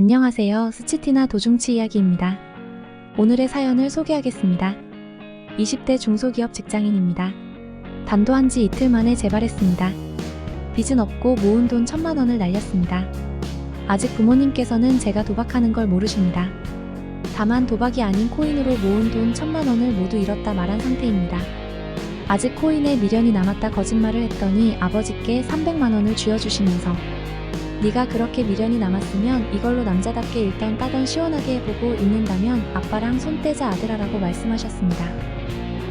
안녕하세요. 스치티나 도중치 이야기입니다. 오늘의 사연을 소개하겠습니다. 20대 중소기업 직장인입니다. 단도한 지 이틀 만에 재발했습니다. 빚은 없고 모은 돈 천만 원을 날렸습니다. 아직 부모님께서는 제가 도박하는 걸 모르십니다. 다만 도박이 아닌 코인으로 모은 돈 천만 원을 모두 잃었다 말한 상태입니다. 아직 코인에 미련이 남았다 거짓말을 했더니 아버지께 300만 원을 쥐어주시면서 네가 그렇게 미련이 남았으면 이걸로 남자답게 일던 따던 시원하게 해보고 있는다면 아빠랑 손 떼자 아들아라고 말씀하셨습니다.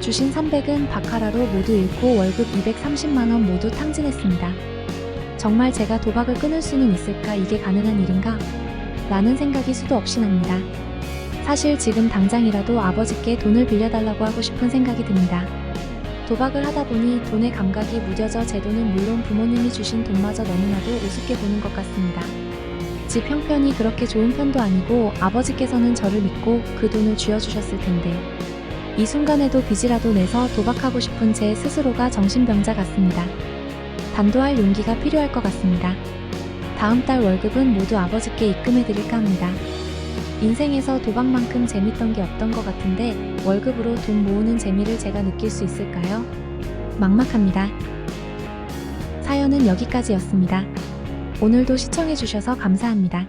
주신 300은 바카라로 모두 잃고 월급 230만 원 모두 탕진했습니다. 정말 제가 도박을 끊을 수는 있을까 이게 가능한 일인가? 라는 생각이 수도 없이 납니다. 사실 지금 당장이라도 아버지께 돈을 빌려달라고 하고 싶은 생각이 듭니다. 도박을 하다 보니 돈의 감각이 무뎌져 제 돈은 물론 부모님이 주신 돈마저 너무나도 우습게 보는 것 같습니다. 집 형편이 그렇게 좋은 편도 아니고 아버지께서는 저를 믿고 그 돈을 쥐어주셨을 텐데 이 순간에도 빚이라도 내서 도박하고 싶은 제 스스로가 정신병자 같습니다. 단도할 용기가 필요할 것 같습니다. 다음 달 월급은 모두 아버지께 입금해드릴까 합니다. 인생에서 도박만큼 재밌던 게 없던 것 같은데 월급으로 돈 모으는 재미를 제가 느낄 수 있을까요? 막막합니다. 사연은 여기까지였습니다. 오늘도 시청해주셔서 감사합니다.